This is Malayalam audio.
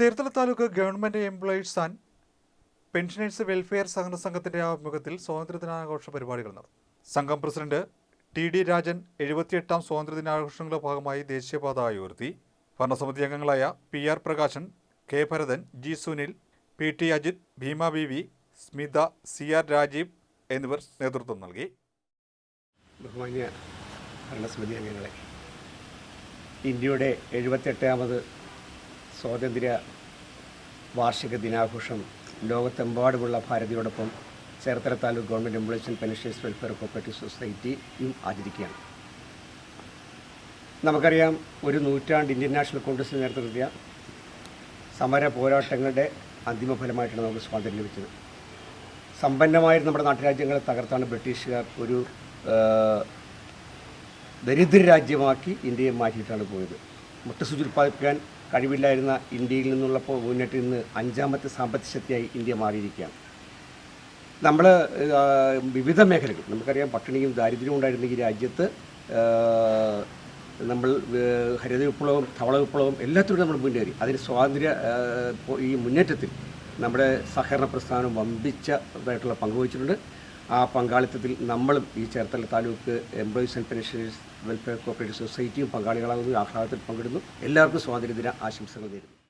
Cherthala taluk government employees and pensioners welfare സഹകരണ സംഘത്തിന്റെ ആഭിമുഖ്യത്തിൽ സ്വാതന്ത്ര്യദിനാഘോഷ പരിപാടികൾ നടന്നു. സംഘം പ്രസിഡന്റ് ടി ഡി രാജൻ എഴുപത്തിയെട്ടാം സ്വാതന്ത്ര്യദിനാഘോഷങ്ങളുടെ ഭാഗമായി ദേശീയപാത ഉയർത്തി ഭരണസമിതി അംഗങ്ങളായ P R Prakashan K Bharathan G Sunil P T Ajith Bheema B V Smitha C R Rajeev എന്നിവർ നേതൃത്വം നൽകി. ബഹുമാന്യ ഭരണസമിതി അംഗങ്ങളെ ഇന്ത്യയുടെ എഴുപത്തെട്ടാമത് സ്വാതന്ത്ര്യ വാർഷിക ദിനാഘോഷം ലോകത്തെമ്പാടുമുള്ള ഭാരതിയോടൊപ്പം Cherthala taluk government employees and pensions welfare cooperative സൊസൈറ്റിയും ആചരിക്കുകയാണ്. നമുക്കറിയാം ഒരു നൂറ്റാണ്ട് ഇന്ത്യൻ നാഷണൽ കോൺഗ്രസ് നേതൃത്വം നൽകിയ സമര പോരാട്ടങ്ങളുടെ അന്തിമ ഫലമായിട്ടാണ് നമുക്ക് സ്വാതന്ത്ര്യം ലഭിച്ചത്. സമ്പന്നമായിരുന്ന നമ്മുടെ നാട്ടുരാജ്യങ്ങളെ തകർത്താണ് ബ്രിട്ടീഷുകാർ ഒരു ദരിദ്ര രാജ്യമാക്കി ഇന്ത്യയെ മാറ്റിയിട്ടാണ് പോയത്. മുട്ടസൂചി ഉൽപ്പാദിപ്പിക്കാൻ കഴിവില്ലായിരുന്ന ഇന്ത്യയിൽ നിന്നുള്ളപ്പോൾ മുന്നിട്ട് ഇന്ന് അഞ്ചാമത്തെ സാമ്പത്തിക ശക്തിയായി ഇന്ത്യ മാറിയിരിക്കുകയാണ്. നമ്മൾ വിവിധ മേഖലകൾ നമുക്കറിയാം പട്ടിണിയും ദാരിദ്ര്യവും ഉണ്ടായിരുന്ന ഈ രാജ്യത്ത് നമ്മൾ ഹരിത വിപ്ലവം ധവള വിപ്ലവം എല്ലാത്തിനും നമ്മൾ മുന്നേറി. അതിന് സ്വാതന്ത്ര്യ ഈ മുന്നേറ്റത്തിൽ നമ്മുടെ സഹകരണ പ്രസ്ഥാനം വമ്പിച്ചതായിട്ടുള്ള പങ്കുവച്ചിട്ടുണ്ട് ആ പങ്കാളിത്തത്തിൽ നമ്മളും ഈ Cherthala taluk employees and pensioners welfare cooperative സൊസൈറ്റിയും പങ്കാളികളാകുന്നു ആഹ്ലാദത്തിൽ പങ്കിടുന്നു. എല്ലാവർക്കും സ്വാതന്ത്ര്യദിന ആശംസകൾ നേരുന്നു.